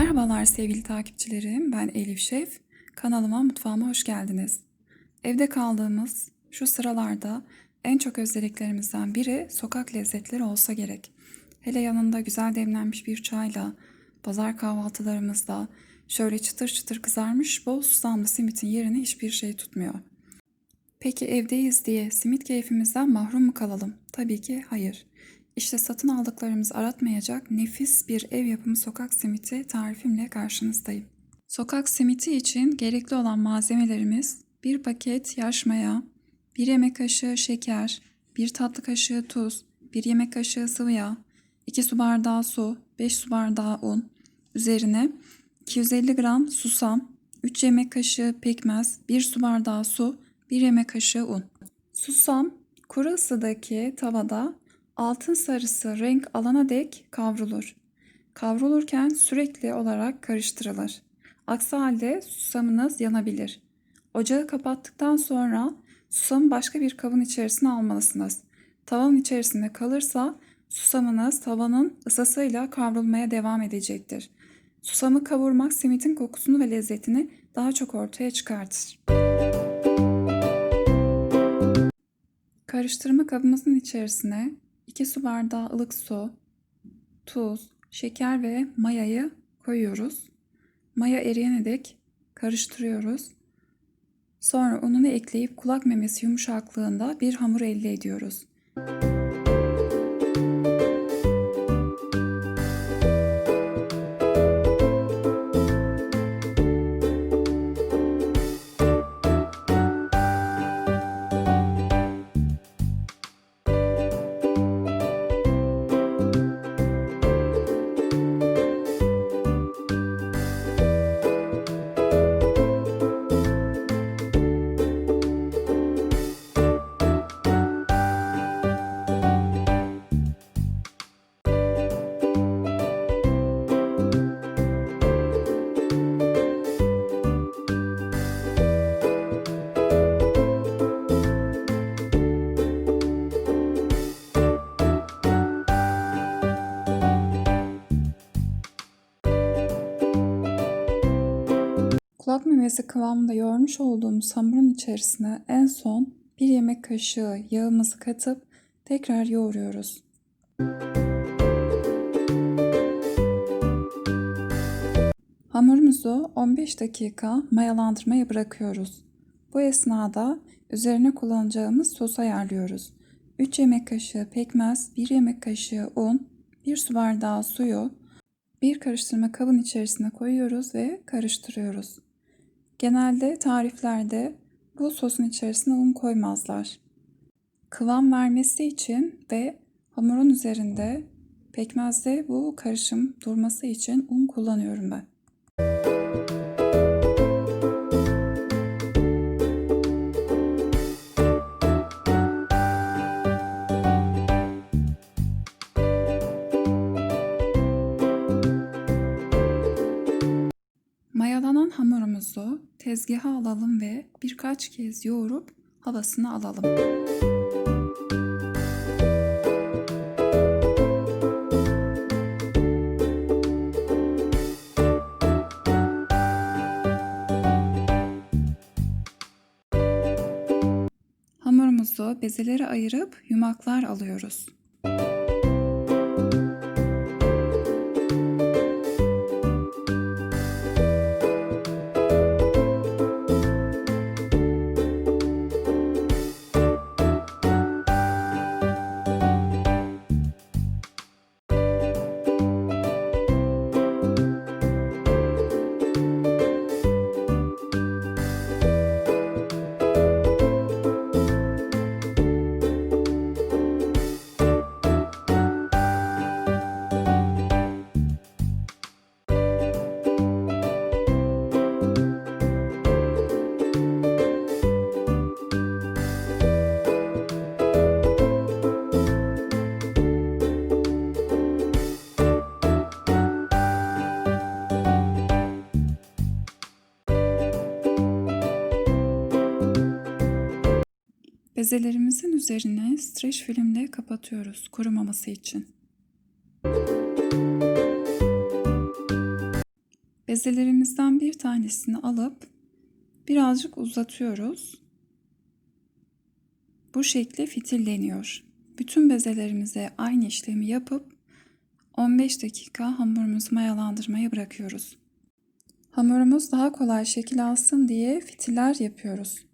Merhabalar sevgili takipçilerim. Ben Elif Şef. Kanalıma, mutfağıma hoş geldiniz. Evde kaldığımız şu sıralarda en çok özelliklerimizden biri sokak lezzetleri olsa gerek. Hele yanında güzel demlenmiş bir çayla, pazar kahvaltılarımızda şöyle çıtır çıtır kızarmış bol susamlı simitin yerini hiçbir şey tutmuyor. Peki evdeyiz diye simit keyfimizden mahrum mu kalalım? Tabii ki hayır. İşte satın aldıklarımız aratmayacak nefis bir ev yapımı sokak simiti tarifimle karşınızdayım. Sokak simiti için gerekli olan malzemelerimiz bir paket yaş maya, bir yemek kaşığı şeker, bir tatlı kaşığı tuz, bir yemek kaşığı sıvı yağ, 2 su bardağı su, 5 su bardağı un, üzerine 250 gram susam, 3 yemek kaşığı pekmez, 1 su bardağı su, 1 yemek kaşığı un. Susam kuru ısıdaki tavada altın sarısı renk alana dek kavrulur. Kavrulurken sürekli olarak karıştırılır. Aksi halde susamınız yanabilir. Ocağı kapattıktan sonra susamı başka bir kabın içerisine almalısınız. Tavanın içerisinde kalırsa susamınız tavanın ısısıyla kavrulmaya devam edecektir. Susamı kavurmak simitin kokusunu ve lezzetini daha çok ortaya çıkartır. Karıştırma kabımızın içerisine 2 su bardağı ılık su, tuz, şeker ve mayayı koyuyoruz. Maya eriyene dek karıştırıyoruz. Sonra ununu ekleyip kulak memesi yumuşaklığında bir hamur elde ediyoruz. Kulak memesi kıvamında yoğurmuş olduğumuz hamurun içerisine en son bir yemek kaşığı yağımızı katıp tekrar yoğuruyoruz. Hamurumuzu 15 dakika mayalandırmaya bırakıyoruz. Bu esnada üzerine kullanacağımız sos ayarlıyoruz. 3 yemek kaşığı pekmez, 1 yemek kaşığı un, 1 su bardağı suyu bir karıştırma kabın içerisine koyuyoruz ve karıştırıyoruz. Genelde tariflerde bu sosun içerisine un koymazlar. Kıvam vermesi için ve hamurun üzerinde pekmezde bu karışım durması için un kullanıyorum ben. Tezgaha alalım ve birkaç kez yoğurup havasını alalım. Hamurumuzu bezelere ayırıp yumaklar alıyoruz. Bezelerimizin üzerine streç filmle kapatıyoruz kurumaması için. Bezelerimizden bir tanesini alıp birazcık uzatıyoruz. Bu şekli fitilleniyor. Bütün bezelerimize aynı işlemi yapıp 15 dakika hamurumuzu mayalandırmaya bırakıyoruz. Hamurumuz daha kolay şekil alsın diye fitiller yapıyoruz.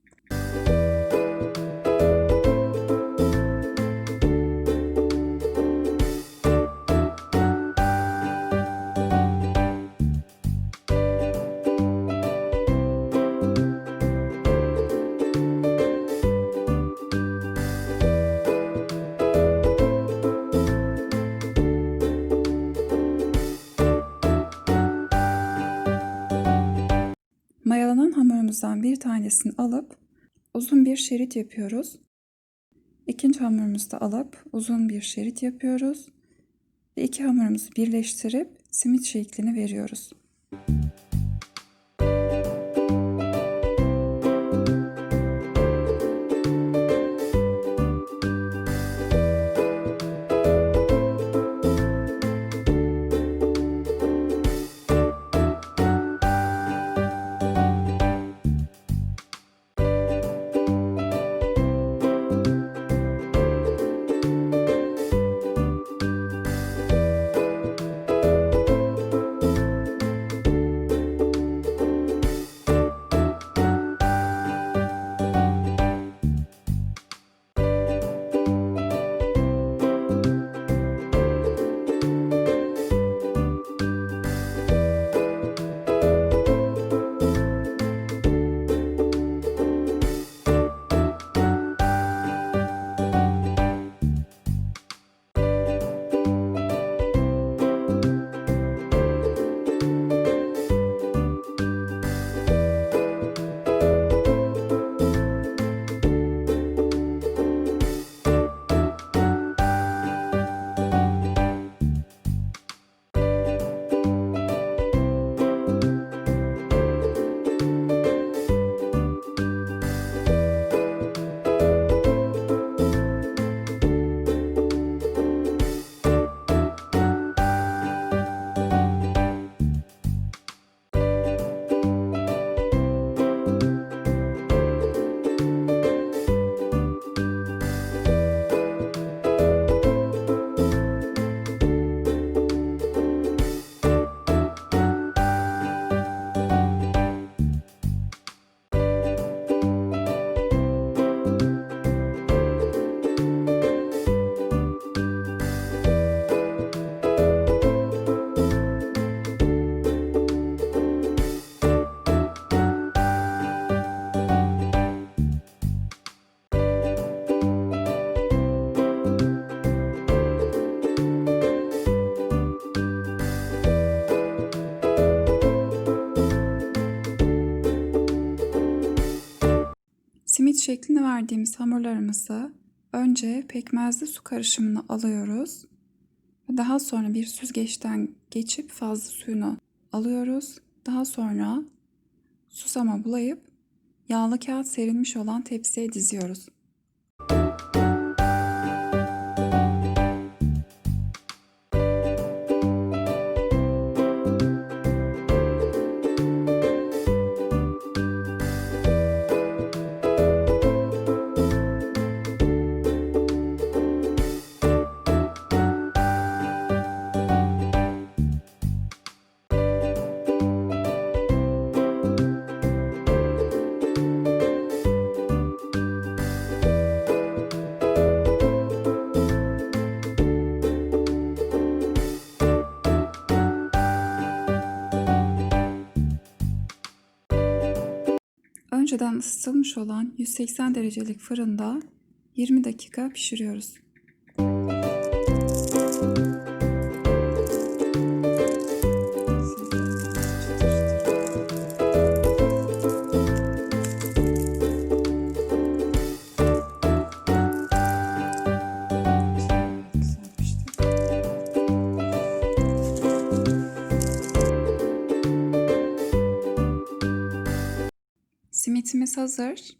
Hamurumuzdan bir tanesini alıp uzun bir şerit yapıyoruz. İkinci hamurumuzu da alıp uzun bir şerit yapıyoruz. Ve iki hamurumuzu birleştirip simit şeklini veriyoruz. Şeklini verdiğimiz hamurlarımızı önce pekmezli su karışımını alıyoruz. Daha sonra bir süzgeçten geçip fazla suyunu alıyoruz. Daha sonra susama bulayıp yağlı kağıt serilmiş olan tepsiye diziyoruz. Önceden ısıtılmış olan 180 derecelik fırında 20 dakika pişiriyoruz. Simitimiz hazır.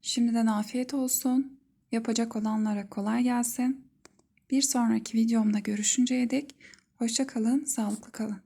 Şimdiden afiyet olsun. Yapacak olanlara kolay gelsin. Bir sonraki videomda görüşünceye dek hoşça kalın, sağlıklı kalın.